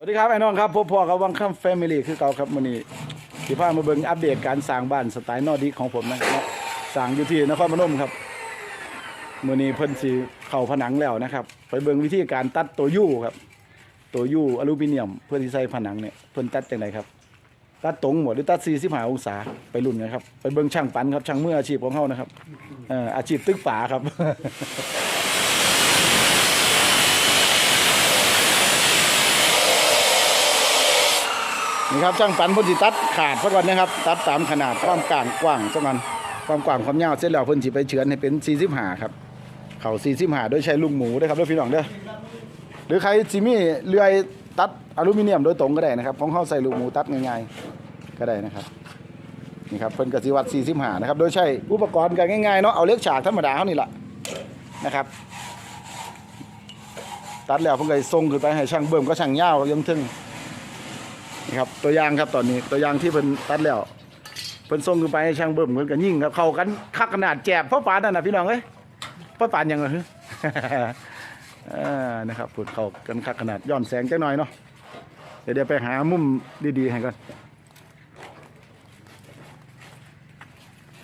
สวัสดีครับไอ้น้องครับพบพ่อกับวังค่ำแฟมิลี่คือเก่าครับมื้อนี้ที่พามาเบิ่งอัปเดตการสร้างบ้านสไตล์นอร์ดิกของผมนะครับสร้างอยู่ที่นครพนมครับมื้อนี้เพิ่นสิเข้าผนังแล้วนะครับ ไปเบิ่งวิธีการตัดตัวยู่ครับ ตัวยู่อลูมิเนียม เพื่อที่ใส่ผนังเนี่ยเพิ่นตัดจังไดครับ ตัดตรงหมดหรือตัด45องศาไปรุ่นกันครับไปเบิ่งช่างปันครับช่างมืออาชีพของเฮานะครับเอ่ออาชีพตึกฝาครับ นี่ครับช่างปันเพ่นสิตัดขาดซะก่อนนะครับ ตัดตามขนาดความกลางกว้างซะก่อนความกว้างความยาวเสร็จแล้วเพิ่นสิไปเฉือนให้เป็น45ครับ เข่า45โดยใช้ลูกหมูเด้ครับเด้อพี่น้องเด้อหรือใครสิมีเลื่อยตัดอลูมิเนียมโดยตรงก็ได้นะครับ ของเฮาใส่ลูกหมูตัดง่ายๆก็ได้นะครับนี่ครับเพิ่นกสิวัด45นะครับโดยใช้อุปกรณ์ก็ง่ายๆเนาะเอาเล็กฉากธรรมดาเฮานี่ล่ะนะครับตัดแล้วเพิ่นก็สิส่งขึ้นไปให้ช่างเบิ่มก็ช่างยาวยังถึง นี่ครับตัวอย่างครับตอนนี้ตัวอย่างที่เพิ่นตัดแล้วเพิ่นส่งขึ้นไปให้ช่างเบิ่มเพิ่นก็ยิ่งครับเข้ากันคักขนาดแจบพ่อปานนั่นน่ะพี่น้องเอ้ยพ่อปานยังไงอ่านะครับพูดเข้ากันคักขนาดย้อนแสงจักหน่อยเนาะเดี๋ยวเดี๋ยวไปหามุมดีๆให้ก่อน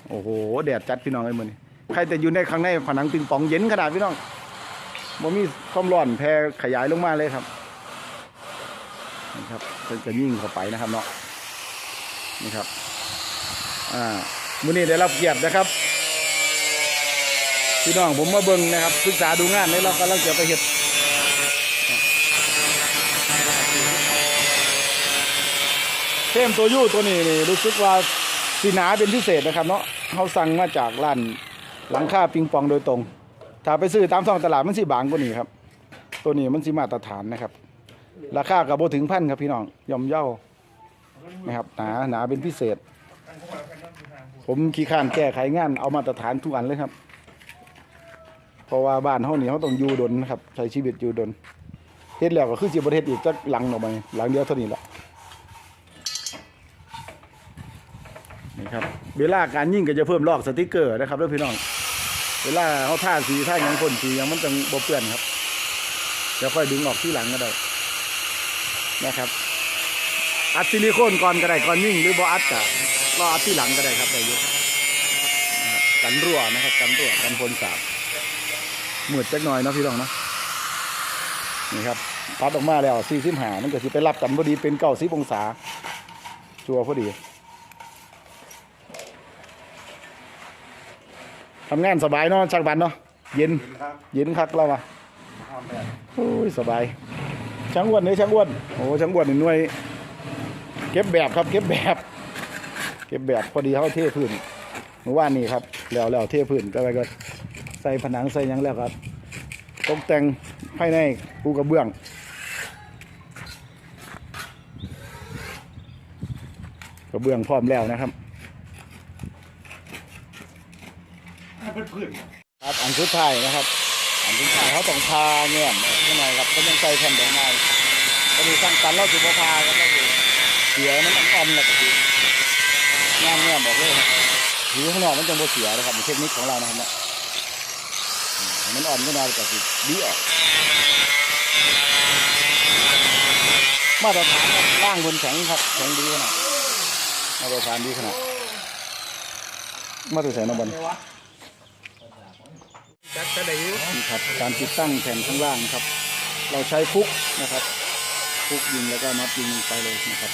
โอ้โหแดดจัดพี่น้องเอ้ยมื้อนี้ใครแต่อยู่ในข้างในผนังปิงปองเย็นขนาดพี่น้องบ่มีความร้อนแผ่ขยายลงมาเลยครับ นะครับเพิ่นจะยิ่งเข้าไปนะครับเนาะนี่ครับอ่ามื้อนี้ได้รับเกียรตินะครับพี่น้องผมมาเบิ่งนะครับศึกษาดูงานในเรากำลังจะไปเฮ็ดเทมตัวยู่ตัวนี้นี่รู้สึกว่าสีหนาเป็นพิเศษนะครับเนาะเขาสั่งมาจากร้านหลังคาปิงปองโดยตรง ถ้าไปซื้อตามท้องตลาดมันสิบางกว่านี้ครับ ตัวนี้มันสิมาตรฐานนะครับ ราคากับโบถึงพันครับพี่น้องย่อมเย่านะครับหนาหนาเป็นพิเศษ ผมขี้ข้านแก้ไขงานเอามาตรฐานทุกอันเลยครับ เพราะว่าบ้านเฮานี่เขาต้องอยู่ดนนะครับใช้ชีวิตอยู่ดนเฮ็ดแล้วก็คือสิบ่ได้เฮ็ดอีกจักหลังออกไปหลังเดียวเท่านี้แหละนี่ครับเวลาการยิ่งก็จะเพิ่มลอกสติกเกอร์นะครับด้อพี่น้อง เวลาเขาท่าสีท่ายังพ่นสียังมันจังบ่เปื้อนครับเดี๋ยวค่อยดึงออกที่หลังก็ได้ นะครับ อัดซิลิโคนก่อนก็ได้ก่อนยิ่งหรือบ่อัดกะรออัดที่หลังก็ได้ครับได้เยอะนะครับกันรั่วนะครับ กันรั่วกันพลสาบมืดจักหน่อยเนาะพี่น้องเนาะนี่ครับตัดออกมาแล้วสี่สิบหามันก็สิไปรับกันพอดีเป็นเก้าสิบองศา ชัวร์พอดีทำงานสบายเนาะช่างบันเนาะเย็น เย็นคักแล้ววะโอ้ยสบาย ช่างอ้วนเนี่ยช่างอ้วนโอ้ช่างอ้วนนี่หน่วย เก็บแบบครับ เก็บแบบ เก็บแบบพอดีเขาเทพื้นเมื่อวานนี้ครับ แล้วแล้วเทพื้นก็ไปก็ใส่ผนังใส่หยังแล้วครับตกแต่งภายในปูกระเบื้องกระเบื้องพร้อมแล้วนะครับครับอันสุดท้ายนะครับ อันสุดท้ายเขาต้องทาเงี้ยข้างในครับก็ยังใส่แผ่นดอกไม้ก็มีสร้างตันเราสุภาพาครับก็คือเสียมันอ่อนๆแหละก็คืองามเนี่ยบอกเลยครับถือข้างนอกมันจะโมเสียนะครับเป็นเทคนิคของเรานะครับเนี่ยมันอ่อนก็นอนก็คือดีออกมาตรฐานร่างบนแข็งครับแข็งดีขนาดมาตรฐานดีขนาดมาตรฐานนบอล จัดจะได้อยู่นี่ครับการติดตั้งแผ่นข้างล่างนะครับ เราใช้ฟุกนะครับฟุกยิงแล้วก็นับยิงลงไปเลยนะครับ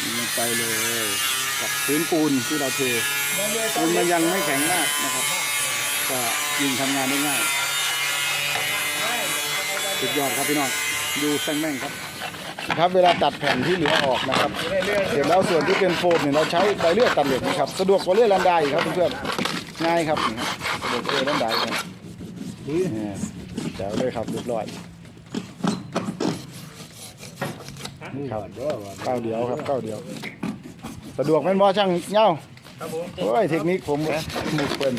ยิงลงไปเลยกับพื้นปูนที่เราเทปูนมันยังไม่แข็งมากนะครับ ก็ยิงทำงานได้ง่ายสุดยอดครับพี่น้องดูแซงแม่งครับ ครับเวลาตัดแผ่นที่เหลือออกนะครับ เสร็จแล้วส่วนที่เป็นโฟมเนี่ยเราใช้ใบเลื่อยตัดเหล็กนะครับสะดวกกว่าเลื่อยลันไดอีกครับเพื่อนๆง่ายครับนี่ครับสะดวกกว่าเลื่อยลันไดครับนี่ยแจ๋วเลยครับเรียบร้อยครับก้าวเดียวครับก้าวเดียว สะดวกแม่นบ่ช่างเงาครับผมโอ้ยเทคนิคผมหมุกเป็น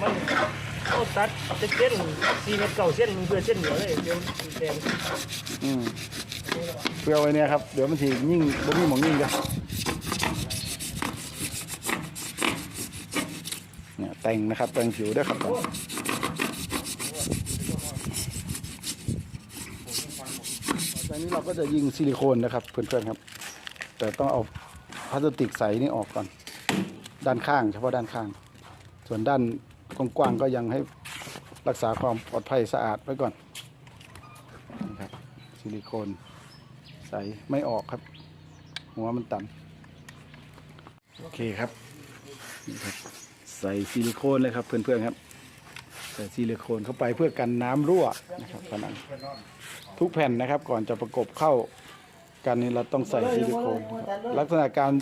มันตัดเส้นสี่เมตรเก่าเส้นเพื่อเส้นเหนือเลยเดี๋ยวแดง อืมเพื่อไว้เนี่ยครับ เดี๋ยวมันทียิ่งบ่มีหมองยิ่งกันเนี่ยแต่งนะครับแต่งผิวด้วยครับตอนนี้เราก็จะยิงซิลิโคนนะครับเพื่อนๆครับ แต่ต้องเอาพลาสติกใสนี่ออกก่อน ด้านข้างเฉพาะด้านข้าง ส่วนด้านกว้างๆก็ยังให้รักษาความปลอดภัยสะอาดไว้ก่อน ซิลิโคน ใสไม่ออกครับ หัวมันต่ำโอเคครับนี่ครับ ใส่ซิลิโคนเลยครับเพื่อนๆครับ ใส่ซิลิโคนเข้าไปเพื่อกันน้ำรั่วนะครับผนังทุกแผ่นนะครับ ก่อนจะประกบเข้ากันนี่เราต้องใส่ซิลิโคนนะครับลักษณะการ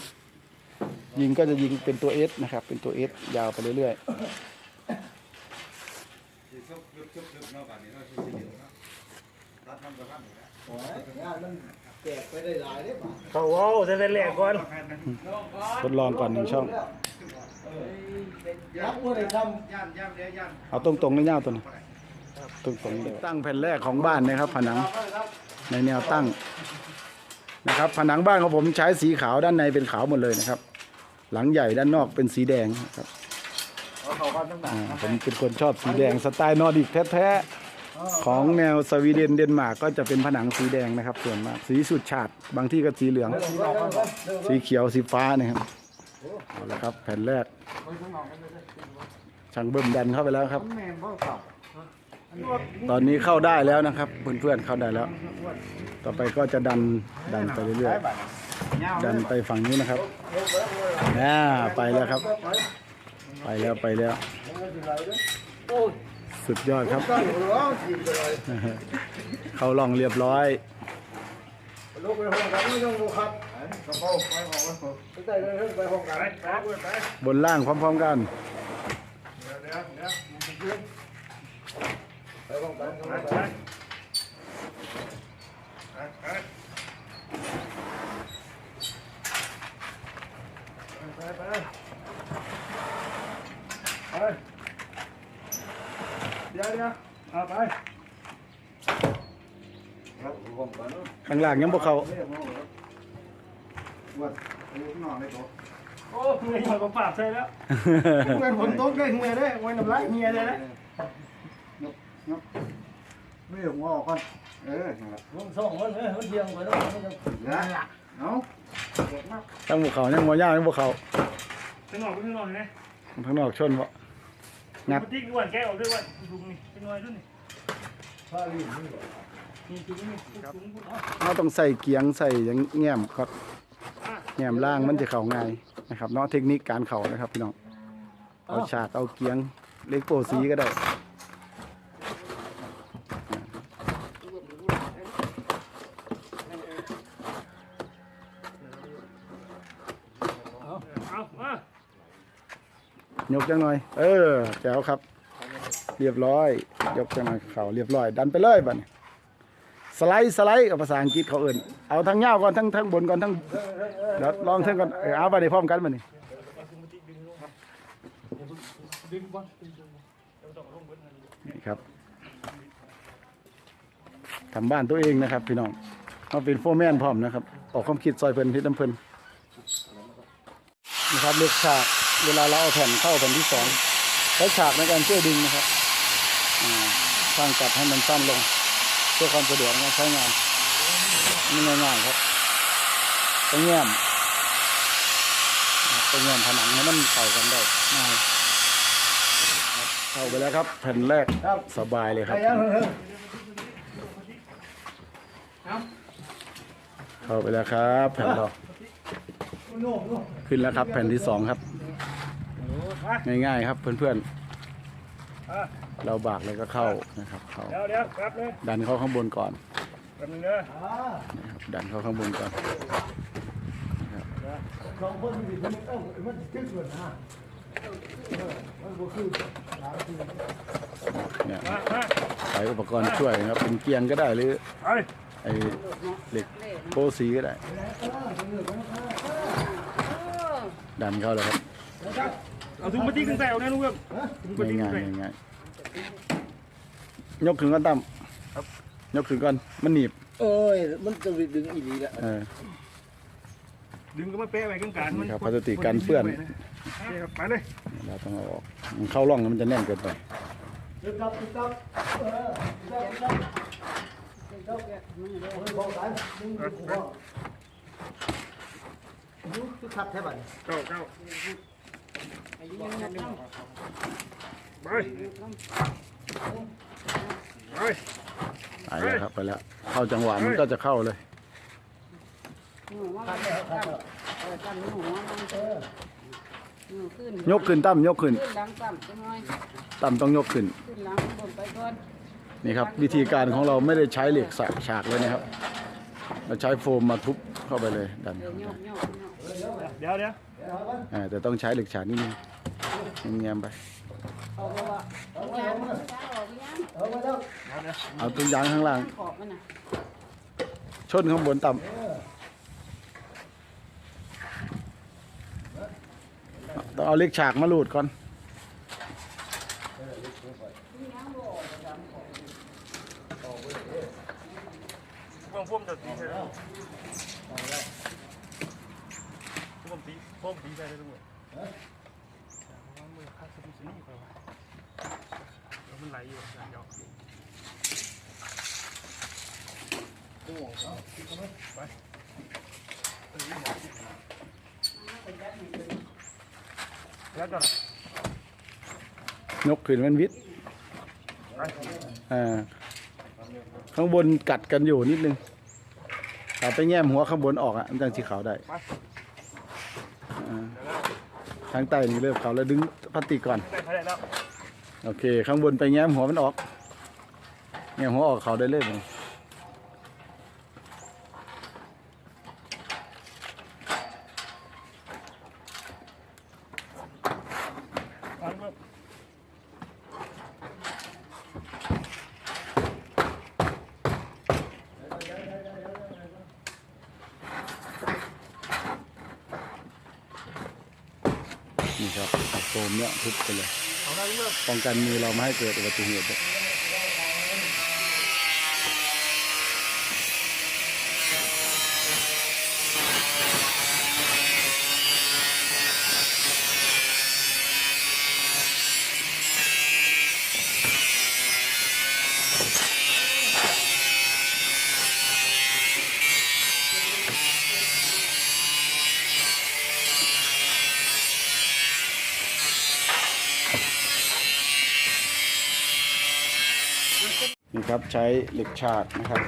ยิงก็จะยิงเป็นตัวเอสนะครับ เป็นตัวเอสยาวไปเรื่อยๆ เขาเว้าจะเป็นแหลกก่อนทดลองก่อนหนึ่งช่อง เอาตรงตรงๆเงาวๆตัวนี้ตรงตรงๆตั้งแผ่นแรกของบ้านนะครับ ผนังในแนวตั้งนะครับ ผนังบ้านของผมใช้สีขาวด้านในเป็นขาวหมดเลยนะครับ หลังใหญ่ด้านนอกเป็นสีแดงนะครับอ่าผมเป็นคนชอบสีแดงสไตล์นอร์ดิกแท้ๆ ของแนวสวีเดนเดนมาร์กก็จะเป็นผนังสีแดงนะครับ ส่วนมากสีสุดฉาดบางที่ก็สีเหลือง สีเขียวสีฟ้านะครับเอาละครับ แผ่นแรกช่างเบิ่มดันเข้าไปแล้วครับ ตอนนี้เข้าได้แล้วนะครับเพื่อนๆเข้าได้แล้ว ต่อไปก็จะดันดันไปเรื่อยๆดันไปฝั่งนี้นะครับอ่าไปแล้วครับ ไปแล้วไปแล้ว สุดยอดครับ เข้าล่องเรียบร้อยบนล่างพร้อมๆกันเดี๋ยวเดี๋ยวเอาไปข้างล่างยังบ่เข้าโอ้เงยหอยกับปากใส่แล้วเงินฝนตกได้เงินได้ไว้น้ำลายเมียได้แล้วไม่หงออกก่อนเออนั่นแหละมึงส่งมันเอ้ยมันเที่ยงไปแล้วมันจะนะเอาทั้งบ่เข้ายังบ่ยาวยังบ่เข้าไปนอกไปนอกเลยข้างนอกชนบ่ งัดติ๊กด้วยแกะออกด้วยว่าถุงนี่เป็นน้อยด้วยนี่ผ้าลีนนี่นี่ถุงนี่ถุงพุทธอ๋อเราต้องใส่เกียงใส่หยังแง้มครับแง้มล่างมันจะเข้าง่ายนะครับเนาะเทคนิคการเข้านะครับพี่น้องเอาฉากเอาเกียงเล็กโปรสีก็ได้ เอามาย กจังหน่อย เออแจ๋วครับ เรียบร้อย ยกจังหน่อยเข่าเรียบร้อย ดันไปเลยบัดนี้สไลด์สไลด์กับภาษาอังกฤษเขาเอิ่นเอาทั้งยาก่อนทั้งทั้งบนก่อนทั้งเดี๋ยวลองทั้งก่อนเออเอาไปในพร้อมกันบัดนี้ดึงบอลดึงบอลเดี๋ยวต้องลงเบิดนั่นนี่ครับทำบ้านตัวเองนะครับ พี่น้องเอาเป็นโฟร์แมนพร้อมนะครับ ออกความคิดซอยเพิ่นที่น้ำเพิ่นนะครับเลือกฉาก เวลาเราเอาแผ่นเข้าแผ่นที่สองใช้ฉากในการช่วยดึงนะครับอ่าสร้างจัดให้มันสั้นลง เพื่อความสะดวกในการใช้งานนี่ง่ายๆครับตรงแง้มตรงแง้มผนังให้มันเข้ากันได้ง่ายครับเข้าไปแล้วครับ แผ่นแรกสบายเลยครับ เข้าไปแล้วครับ แผ่นเราขึ้นแล้วครับ แผ่นที่สองครับ ง่ายๆครับเพื่อนๆเราบากเลยก็เข้านะครับเข้าเดี๋ยวเดี๋ยวครับเลยดันเข้าข้างบนก่อนแป๊บนึงเด้อนะครับดันเข้าข้างบนก่อนสองคนที่มันเอ้ามันขึ้นส่วนหน้ามันก็คือเนี่ยมามาใช้อุปกรณ์ช่วยนะครับเป็นเกียงก็ได้หรือไปไอ้เหล็กโปรสีก็ได้ดันเข้าเลยครับ เอาถุงพลาสติกขึ้นใส่เอาแน่ลูกเอ้ยถุงพลาสติกง่าขึ้ยนใส่ๆง่ายๆยกขึ้นก่อนตั้มยกขึ้นก่อนมันหนีบเอ้ย มันจะดึงอีหลีละเออ ดึงก็มาเป๊ะไว้กลางๆนี่ครับพลาสติกกันเปื้อนโอเคครับไปเลยเราต้องเอาออกมันเข้าร่องแล้วมันจะแน่นเกินไปดึงครับดึงครับเออดึงครับดึงครับเจ้าแกมันเลยบอกสายมึงกูว่าดูคือขัดแท้บัดเก้าเก้าอายุยังยัง ไป ไปไปแล้วครับไปแล้วเข้าจังหวะมันก็จะเข้าเลยยกขึ้นตั้มยกขึ้นตั้มต้องยกขึ้น นี่ครับ วิธีการของเราไม่ได้ใช้เหล็กสะฉากเลยนะครับ เราใช้โฟมมาทุบเข้าไปเลยดันเดี๋ยวเดี๋ยวแต่ต้องใช้เหล็กฉากนิดนึง แง้มๆไป เอาไปว่าเอายางมันจะออกยางเออมาแล้วเดี๋ยวเอาตัวยางข้างล่าง ขอบมันน่ะชนข้างบนต่ำต้องเอาเหล็กฉากมาลูดก่อน พวกพวกจะตีใช่ไหมพวกตีพวกตีใช่ไหมทุกคนมือข้าศึกสิ่ง นี้ไปวะแล้วมันไหลอยู่เดี๋ยวแล้วก็ยกขึ้นมันวิดอ่า ข้างบนกัดกันอยู่นิดนึงเอาไปแง้มหัวข้างบนออกอะมันจังสีขาวได้ ทางใต้นี่เริ่มขาวแล้วดึงพลาสติกก่อนได้ได้แล้ว โอเค ข้างบนไปแง้มหัวมันออกแง้มหัวออกเขาได้เลยมั้ย ฟังว่า นี่ครับเอาโฟ มเนี่ยทุบไปเลยเอาได้เมื่อป้องกันมือเราไม่ให้เกิดอุบัติเหตุ ครับใช้เหล็กฉากนะครับ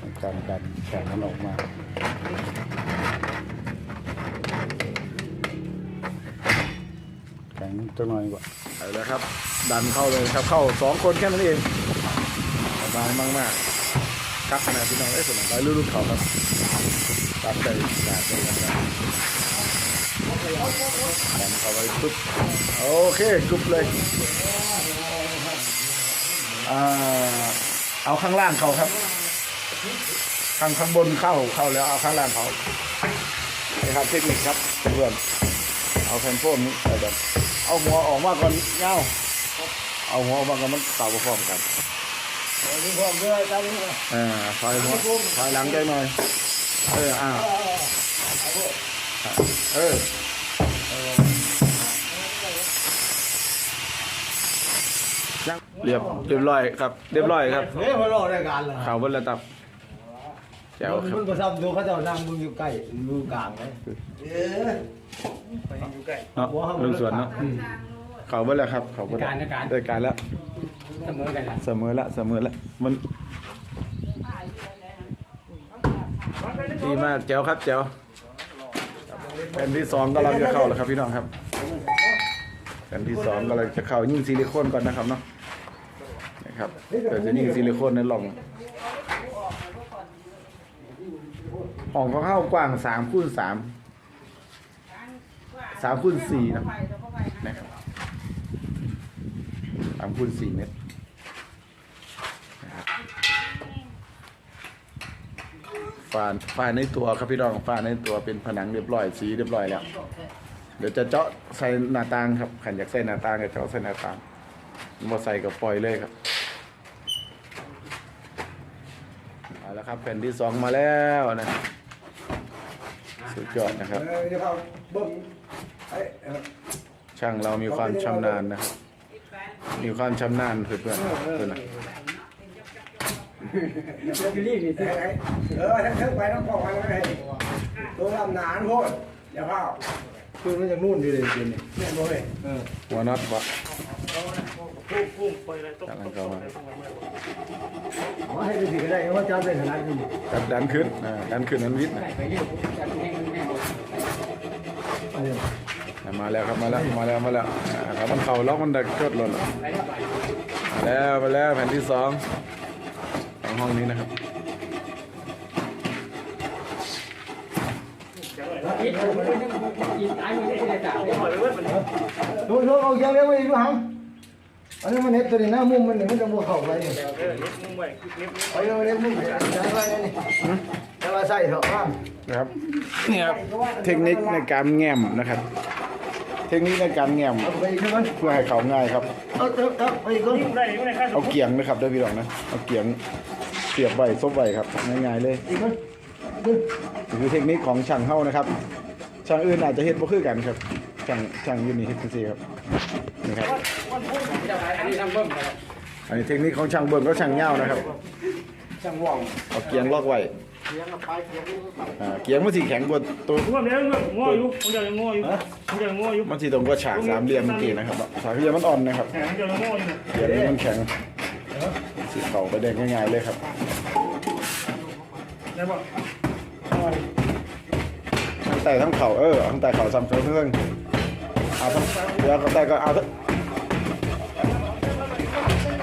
ในการดันแข็งมันออกมาแข็งจังหน่อยกว่าไปแล้วครับ ดันเข้าเลยครับเข้าสองคนแค่นั้นเองสบายมากๆครับขนาดพี่น้องได้สนใจลูกๆเขาครับตัดใจดาดเลยนะครับดันเข้าไปปุ๊บโอเคกรุบเลย อ่าเอาข้างล่างเขาครับ ข้างข้างบนเข้าเข้าแล้วเอาข้างล่างเขานี่ครับเทคนิคครับเพื่อนเอาแผ่นโฟมนี้ใส่แบบเอาหัวออกมาก่อนเงาเอาหัวออกมาก่อนมันเต่าพร้อมกันดูพร้อมด้วยจ้าลูกอ่าถอยหัวถอยหลังใจหน่อยเอออ่าเออ เรียบเรียบร้อยครับ เรียบร้อยครับเฮ้ยมารอรายการเลยข่าวบนระดับแจ๋วครับมึงก็ทำดูเขาเจ้านั่งมึงอยู่ใกล้มึงกลางเลยเออไปอยู่ใกล้เนาะลุงสวนเนาะเขาเบิ่แล้วครับเขาเบิ่แล้วได้การแล้วเสมอกันละเสมอละเสมอละมันดีมากแจ๋วครับแจ๋วแผ่นที่สองกำลังจะเข้าแล้วครับพี่น้องครับแผ่นที่สองกำลังจะเข้ายิ่งซิลิโคนก่อนนะครับเนาะนะ ครับเดี๋ยวจะยิ่งซิลิโคนในหล่องห้องเขาเข้ากว้างสามคูณสามสามคูณสี่นะไปแล้วก็ไปนะนะครับสามคูณสี่เมตรนะครับฝานฝานในตัวครับพี่น้องฝานในตัวเป็นผนังเรียบร้อยสีเรียบร้อยแล้ว เดี๋ยวจะเจาะใส่หน้าต่างครับขันอยากใส่หน้าต่างก็เจาะใส่หน้าต่างมาใส่กับปล่อยเลยครับ เอาละครับแผ่นที่สองมาแล้วนะ สุดยอดนะครับ เออเดี๋ยวเขาบึ้มไอ้ช่างเรามีความชำนาญนะครับมีความชำนาญเพื่อนๆเพื่อนนะอืมเออทั้งทั้งไปทั้งปอกไปทั้งไหนตัวลำหนานโพดอย่าเข้าคือมันจะนู่นอยู่เลยจริงนี่แม่โมเลยเออหัวน็อตบ่ พุ่งพุ่งไปเลยต้องต้องต้องอะไรต้องอะไรมาให้ดูสิก็ได้ว่าจะเป็นขนาดนี้ดันดันขึ้นอ่าดันขึ้นนั้นวิทย์นะอ่ามาแล้วครับมาแล้วมาแล้วมาแล้วอ่าครับมันเข่าล็อกมันดักจดหล่นมาแล้วมาแล้วแผ่นที่สองของห้องนี้นะครับดูดูเอาเยอะเลยดูหัง อันนี้มันเน็ตตัวนี้หน้ามุมมันนี่มันจะบวเข้าไปนี่เออเน็ตมึงไว้เน็ตไปเลยเน็ตมุมจะไปนี่จะมาใส่เถอะบ้างนะครับนี่ครับเทคนิคในการแง้มนะครับ เทคนิคในการแง้มเอาไปอีกคนเพื่อให้เขาง่ายครับ เอาเอาเอาไปอีกคนยิงได้ยิงได้ค่าสเอามเกียงนะครับด้วยพี่รองนะเอาเกียงเสียบไว้ซบไว้ครับง่ายๆเลยอีกคนนี่คือเทคนิคของช่างเฮ้านะครับช่างอื่นอาจจะเฮ็ดบ่คือกันครับ ช่างช่างอยูนี่เฮ็ดจังซี่ครับนี่ครับอันนี้เทคนิคของช่างเบิ่งก็ช่างเหย้านะครับจังหว่องเอาเกียงล็อกไว้เลี้ยงกับไปเลี้ยงกับไปอ่าเกียงมันสิแข็งกว่าตัวงอเดี๋ยวงออยู่มึงจะงออยู่มึงจะงออยู่มันสิตรงกว่าฉากสามเหลี่ยมเมื่อกี้นะครับฉากเหลี่ยมมันอ่อนนะครับแข็งจะงออยู่เกียงนี้มันแข็งสิเข้าไปได้ง่ายๆเลยครับได้ป่ะทั้งแต่ทั้งเข่าเออเอาทั้งแต่เข่าซ้ำเพิ่งเพิ่ง เอาทั้งเดี๋ยวก็แต่ก็เอาทั้ง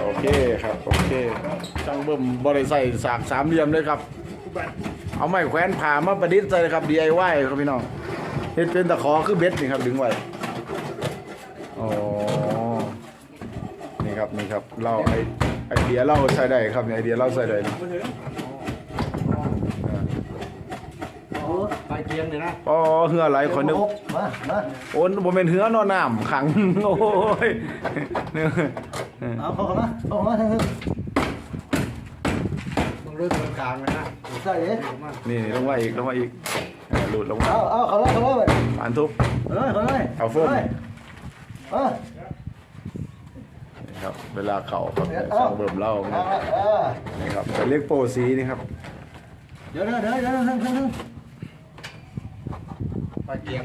โอเคครับโอเคช่างเบิ่มบ่ได้ใส่สากสามเหลี่ยมเลยครับ เอาไม้แขวนผ่ามาประดิษฐ์ใส่เลยครับ DIY ครับพี่น้องเฮ็ดเป็นตะขอคือเบ็ดนี่ครับดึงไว้อ๋อนี่ครับนี่ครับเราไอไอเดียเราใส่ได้ครับไอเดียเราใส่ได้นะ มาถึง โอ้ไปเกียงเลยนะอ๋อเหือไหลคนนึกมามาโอนบ่แม่นเหือนอนน้ำขังโอ้ยเนี่ยเอาเข้ามาเข้ามาทั้งนั้นมึงเลือกตรงกลางเลยนะใส่เลยนี่ลงมาอีกลงมาอีกอ่าหลุดลงมาเอาเอาเขาเลยเขาเลยปานทุบเขาเลยเขาเลยเอาโฟมเออนี่ครับเวลาเข่าครับช่างเบิ่มเล่าเออเออนี่ครับจะเรียกโปรสีนี่ครับ เดี๋ยวเดี๋ยวเดี๋ยวเดี๋ยวทั้งทั้ งทั้งเกียง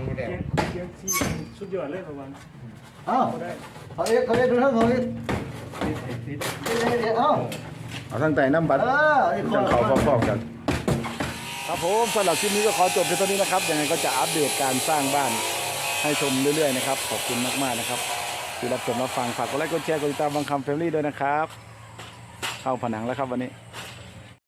เกียงที่สุดยอดเลยประมาณเอาเขาเรียกเขาเรียกดูทั้งเขาเรียกเอาเอาทั้งแต่น้ำบัตรจังเขาพร้อมๆกัน ครับผมสำหรับคลิปนี้ก็ขอจบเพียงเท่านี้นะครับยังไงก็จะอัปเดตการสร้างบ้านให้ชมเรื่อยๆนะครับ ขอบคุณมากๆนะครับที่รับชมรับฟังฝากกดไลค์กดแชร์กดติดตามบางคำแฟมิลี่ด้วยนะครับ เข้าผนังแล้วครับวันนี้